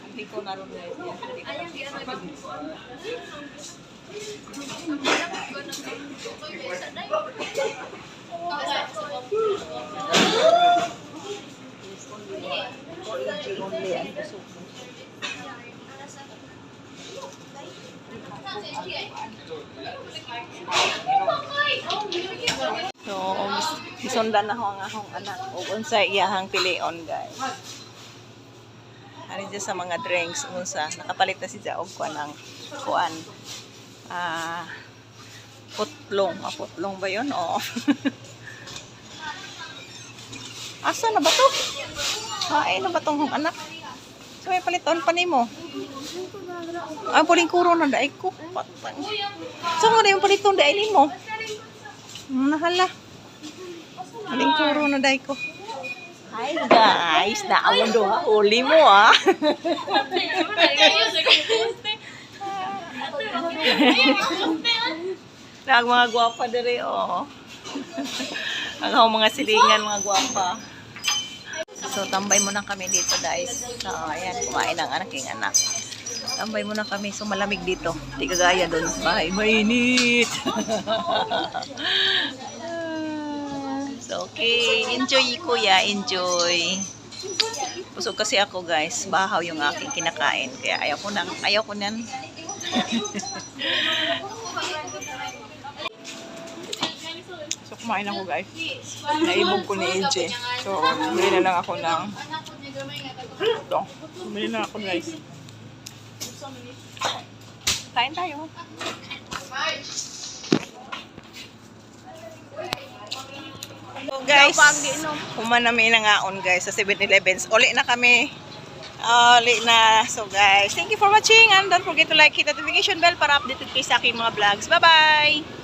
Hindi ko naroon guys. Hindi ko only ang gusto ko. So, gisundan na ang akong anak. O unsa iyahang pilion, guys. Ano dyan sa mga drinks, unsa. Nakapalit na si Jaog ko ng kuan. Ah, putlong. Ah, ba yun? Oo. Asa na ba to? Hain na ba tong anak? So, may paliton pa ni mo. Ah, puling kuro na daig ko. Patang. So, mo na yung paliton daig ni mo. Nahala. Aling kuro na daig ko. Hi guys, naawon do ha. Uli mo ah. Nag mga gwapa dere oh. Ang mga silingan mga gwapa. So tambay muna kami dito guys. So ayan, kumain ang aking anak. Tambay muna kami. So malamig dito. Di kagaya doon bahay. Mainit. so okay. Enjoy kuya. Enjoy. Busog kasi ako guys. Bahaw yung aking kinakain. Kaya ayaw ko nang, ayaw ko nan. so kumain ako guys. Naibog ko ni Inche. So bumili na lang ako ng ito. Bumili na ako guys. Kain tayo. Hello guys. Human namin na ngaon guys sa 7-Elevens. Uli na kami. Uli na. So guys, thank you for watching and don't forget to like, hit the notification bell para updated kayo sa aking mga vlogs. Bye-bye!